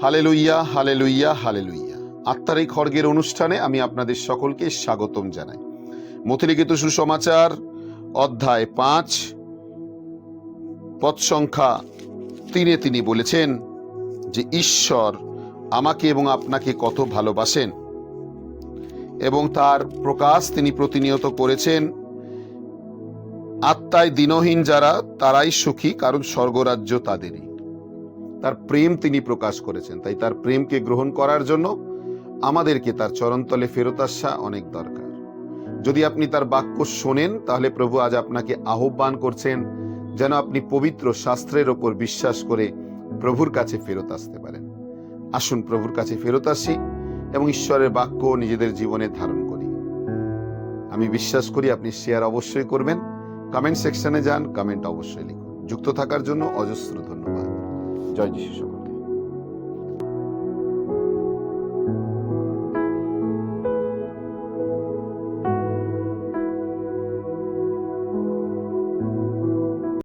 Hallelujah hallelujah hallelujah আত্মার এই খড়গের অনুষ্ঠানে আমি আপনাদের সকলকে স্বাগতম জানাই। মথিলিখিত সুসমাচার, অধ্যায় পাঁচ পদ সংখ্যা তিনে তিনি বলেছেন যে, ঈশ্বর আমাকে এবং আপনাকে কত ভালোবাসেন এবং তার প্রকাশ তিনি প্রতিনিয়ত করেছেন। আত্মায় দিনহীন যারা, তারাই সুখী, কারণ স্বর্গরাজ্য তাদেরই। তার প্রেম তিনি প্রকাশ করেছেন। তাই তার প্রেমকে গ্রহণ করার জন্য আমাদেরকে তার চরণতলে ফেরত আসা অনেক দরকার। যদি আপনি তার বাক্য শোনেন, তাহলে প্রভু আজ আপনাকে আহ্বান করছেন যেন আপনি পবিত্র শাস্ত্রের ওপর বিশ্বাস করে প্রভুর কাছে ফেরত আসতে পারেন। আসুন প্রভুর কাছে ফেরত আসি এবং ঈশ্বরের বাক্য নিজেদের জীবনে ধারণ করি। আমি বিশ্বাস করি আপনি শেয়ার অবশ্যই করবেন। কমেন্ট সেকশনে যান কমেন্ট অবশ্যই লিখুন। যুক্ত থাকার জন্য অজস্র ধন্যবাদ। Cześć dzisiejszego.